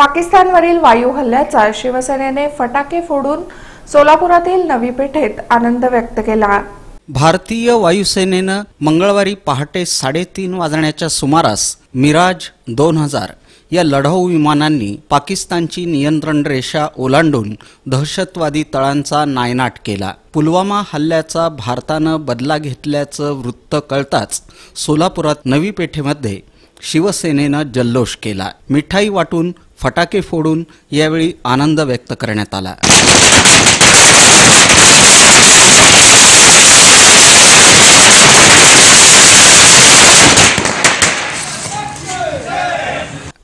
पाकिस्तानवरील वायू हल्ल्याचा शिवसेनेने फटाके फोडून सोलापुरातील नवी पेठेत आनंद व्यक्त केला. भारतीय वायुसेनेनं मंगळवारी पहाटे साडेतीन वाजण्याच्या सुमारास मिराज दोन हजार या लढाऊ विमानांनी पाकिस्तानची नियंत्रण रेषा ओलांडून दहशतवादी तळांचा नायनाट केला. पुलवामा हल्ल्याचा भारतानं बदला घेतल्याचं वृत्त कळताच सोलापुरात नवी पेठेमध्ये शिवसेनेनं जल्लोष केला. मिठाई वाटून फटाके फोडून यावेळी आनंद व्यक्त करण्यात आला.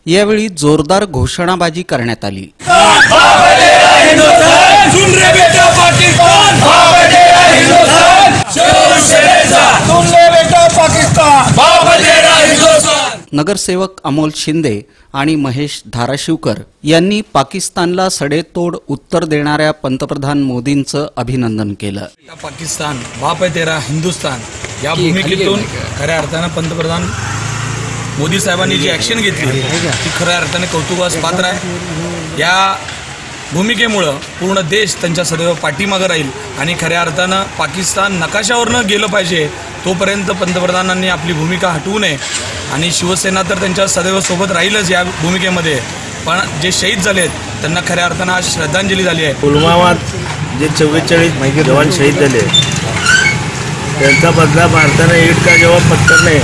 यावेळी जोरदार घोषणाबाजी करण्यात आली. नगरसेवक अमोल शिंदे आणि महेश धाराशिवकर यांनी पाकिस्तानला सडेतोड उत्तर देणाऱ्या पंतप्रधान मोदींचं अभिनंदन केलं. पाकिस्तान बाप आहे तेरा हिंदुस्तान. या भूमिकेतून खऱ्या अर्थानं पंतप्रधान मोदी साहेबांनी जी ॲक्शन घेतली ती खऱ्या अर्थाने कौतुकास पात्र आहे. या भूमिकेमुळं पूर्ण देश त्यांच्या सदैव पाठीमागं राहील आणि खऱ्या अर्थानं पाकिस्तान नकाशावरनं गेलं पाहिजे तोपर्यंत पंतप्रधानांनी आपली भूमिका हटवू नये. आणि शिवसेना तर त्यांच्या सदैव सोबत राहीलच या भूमिकेमध्ये. पण जे शहीद झालेत त्यांना खऱ्या अर्थानं आज श्रद्धांजली झाली आहे. पुलवामात जे चव्वेचाळीस माहिती जवान शहीद झाले त्यांचा बदला भारतानं एट का जेव्हा नाही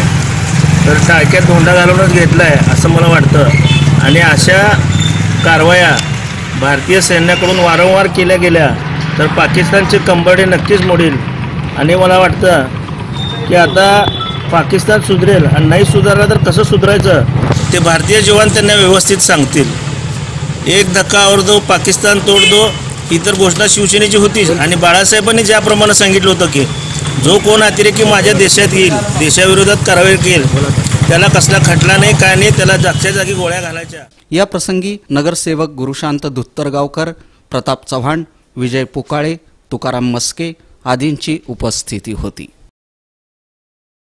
तर टाळक्यात धोंडा घालूनच घेतला आहे असं मला वाटतं. आणि अशा कारवाया भारतीय सैन्याकडून वारंवार केल्या गेल्या तर पाकिस्तानचे कंबरडे नक्कीच मोडेल. आणि मला वाटतं की आता पाकिस्तान सुधरेल आणि नाही सुधारलं तर कसं सुधारायचं ते भारतीय जवान त्यांना व्यवस्थित सांगतील. एक धक्का और दो पाकिस्तान तोड दो ही तर घोषणा शिवसेनेची होतीच. आणि बाळासाहेबांनी ज्याप्रमाणे सांगितलं होतं की जो कोण अतिरेकी माझ्या देशात येईल देशाविरोधात कारवाई केल त्याला कसला खटला नाही काय नाही त्याला जागच्या जागी गोळ्या घालायच्या. या प्रसंगी नगरसेवक गुरुशांत धुत्तरगावकर प्रताप चव्हाण विजय पुकाळे तुकाराम मस्के आदींची उपस्थिती होती.